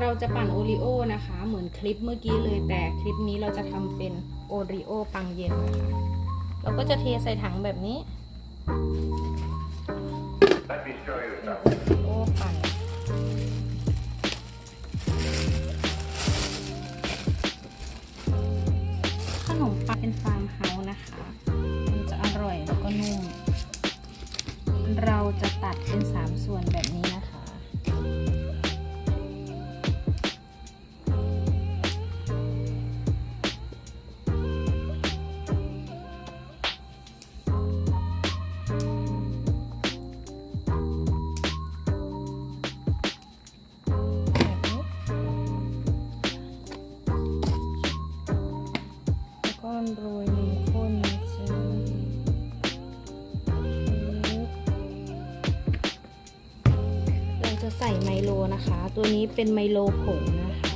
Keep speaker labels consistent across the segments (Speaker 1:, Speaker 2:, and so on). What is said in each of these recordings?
Speaker 1: เราจะปั่นโอรีโอนะคะ เหมือนคลิปเมื่อกี้เลยแต่คลิปนี้เราจะทำเป็นโอรีโอปังเย็นนะคะเราก็จะเทใส่ถังแบบนี้
Speaker 2: Let me show you
Speaker 1: เป็น
Speaker 2: something.
Speaker 1: โอรีโอปั่นขนมปังเป็นฟาร์มเฮาส์นะคะ มันจะอร่อยแล้วก็นุ่ม เราจะตัดเป็น3ส่วน แล้วก็โรยนมข้นนะจ๊ะเราจะใส่ไมโลนะคะ ตัวนี้เป็นไมโลผงนะคะ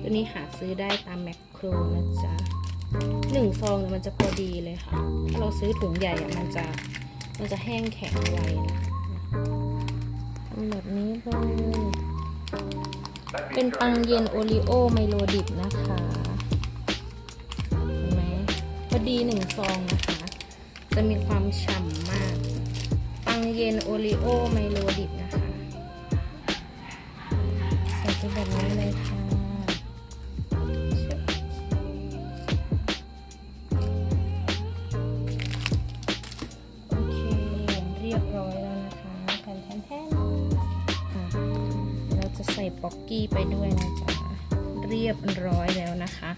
Speaker 1: ตัวนี้หาซื้อได้ตามแมคโครนะจ๊ะหนึ่งซองมันจะพอดีเลยค่ะ ถ้าเราซื้อถุงใหญ่มันจะมันจะแห้งแข็งไวนะทำแบบนี้เลยเป็นปังเย็นโอรีโอไมโลดิบนะคะ พอดีหนึ่งซองนะคะ จะมีความฉ่ำมาก ปังเย็นโอรีโอไมโลดิบนะคะใส่ไปแบบนี้เลยค่ะโอเคเรียบร้อยแล้วนะคะแทนแทนแทนอะเราจะใส่ป๊อกกี้ไปด้วยนะจ๊ะเรียบร้อยแล้วนะคะ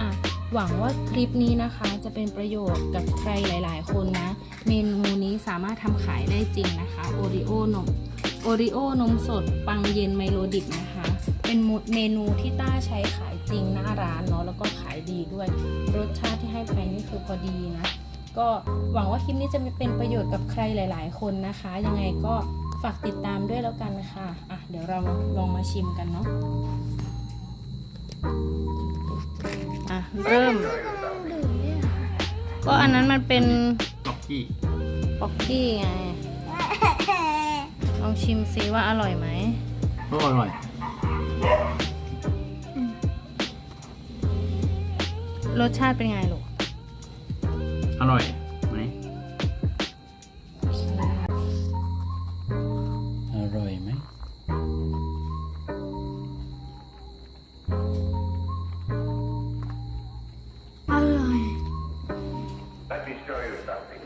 Speaker 1: อะ หวังว่าคลิปนี้นะคะจะเป็นประโยชน์กับใครหลาย ๆ คนนะ เมนูนี้สามารถทำขายได้จริงนะคะโอริโอนมโอริโอนมสดปังเย็นไมโลดิบนะคะ เป็นเมนูที่ต้าใช้ขายจริงหน้าร้านเนาะแล้วก็ขายดีด้วย รสชาติที่ให้ไปนี่คือพอดีนะ ก็หวังว่าคลิปนี้จะเป็นประโยชน์กับใครหลาย ๆ คนนะคะ ยังไงก็ฝากติดตามด้วยแล้วกันค่ะอะ เดี๋ยวเราลองมาชิมกันเนาะ เริ่ม ก็อันนั้นมันเป็น
Speaker 3: ล็อกกี้
Speaker 1: ป๊อกกี้ไง ลองชิมซิว่าอร่อยไหม
Speaker 3: ก็อร่อย
Speaker 1: รสชาติเป็นไงลูก
Speaker 3: อร่อย
Speaker 1: อ about the